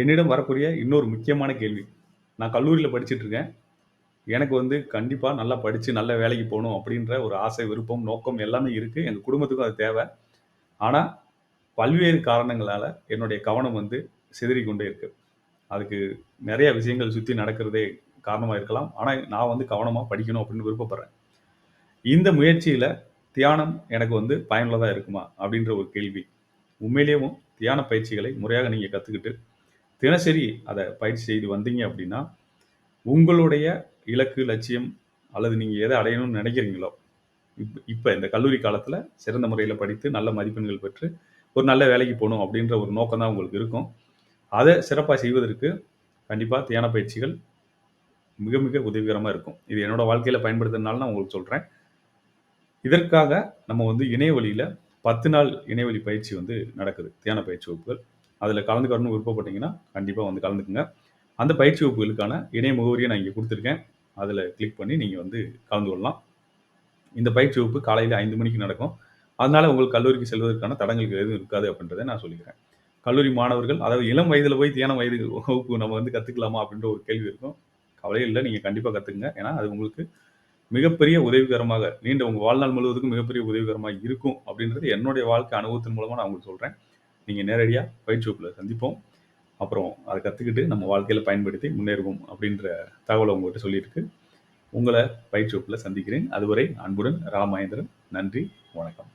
என்னிடம் வரக்கூடிய இன்னொரு முக்கியமான கேள்வி. நான் கல்லூரியில் படிச்சுட்டு இருக்கேன். எனக்கு வந்து கண்டிப்பாக நல்லா படித்து நல்ல வேலைக்கு போகணும் அப்படின்ற ஒரு ஆசை, விருப்பம், நோக்கம் எல்லாமே இருக்குது எங்கள் குடும்பத்துக்கும் அது தேவை. ஆனால் பல்வேறு காரணங்களால் என்னுடைய கவனம் வந்து சிதறி கொண்டே இருக்கு. அதுக்கு நிறைய விஷயங்கள் சுற்றி நடக்கிறதே காரணமாக இருக்கலாம். ஆனால் நான் வந்து கவனமாக படிக்கணும் அப்படின்னு விருப்பப்படுறேன். இந்த முயற்சியில் தியானம் எனக்கு வந்து பயனுள்ளதாக இருக்குமா? அப்படின்ற ஒரு கேள்வி. உண்மையிலேயும் தியான பயிற்சிகளை முறையாக நீங்கள் கற்றுக்கிட்டு தினசரி அதை பயிற்சி செய்து வந்தீங்க அப்படின்னா, உங்களுடைய இலக்கு, லட்சியம் அல்லது நீங்கள் எதை அடையணும்னு நினைக்கிறீங்களோ இப் இப்போ இந்த கல்லூரி காலத்தில் சிறந்த முறையில் படித்து, நல்ல மதிப்பெண்கள் பெற்று, ஒரு நல்ல வேலைக்கு போகணும் அப்படின்ற ஒரு நோக்கம் தான் உங்களுக்கு இருக்கும். அதை சிறப்பாக செய்வதற்கு கண்டிப்பாக தியான பயிற்சிகள் மிக, மிக உதவிகரமாக இருக்கும். இது என்னோடய வாழ்க்கையில் பயன்படுத்துறதுனால நான் உங்களுக்கு சொல்கிறேன் இதற்காக நம்ம வந்து இணைய வழியில 10 நாள் இணையவழி பயிற்சி வந்து நடக்குது. தியான பயிற்சி வகுப்புகள். அதில் கலந்துக்கணும்னு விருப்பப்பட்டீங்கன்னா, கண்டிப்பாக வந்து கலந்துக்குங்க. அந்த பயிற்சி வகுப்புகளுக்கான இணைய முகவரியை நான் இங்கே கொடுத்துருக்கேன் அதில் கிளிக் பண்ணி நீங்கள் வந்து கலந்து கொள்ளலாம். இந்த பயிற்சி வகுப்பு காலையில் ஐந்து மணிக்கு நடக்கும். அதனால் உங்களுக்கு கல்லூரிக்கு செல்வதற்கான தடங்கள் எதுவும் இருக்காது அப்படின்றத நான் சொல்லிக்கிறேன். கல்லூரி மாணவர்கள் அதாவது இளம் வயதில் போய் தியான வயது வகுப்பு நம்ம வந்து கற்றுக்கலாமா அப்படின்ற ஒரு கேள்வி இருக்கும். கவலை இல்லை நீங்கள் கண்டிப்பாக கற்றுக்குங்க ஏன்னா, அது உங்களுக்கு மிகப்பெரிய உதவிகரமாக நீண்ட உங்கள் வாழ்நாள் முழுவதுக்கும் மிகப்பெரிய உதவிகரமாக இருக்கும் அப்படின்றது என்னுடைய வாழ்க்கை அனுபவத்தின் மூலமாக நான் உங்களுக்கு சொல்கிறேன் நீங்கள் நேரடியாக பயிற்சி சந்திப்போம். அப்புறம் அதை கற்றுக்கிட்டு நம்ம வாழ்க்கையில் பயன்படுத்தி முன்னேறுவோம் அப்படின்ற தகவலை உங்கள்கிட்ட சொல்லியிருக்கு. உங்களை பயிற்சி சந்திக்கிறேன். அதுவரை அன்புடன் ராமேந்திரன் நன்றி. வணக்கம்.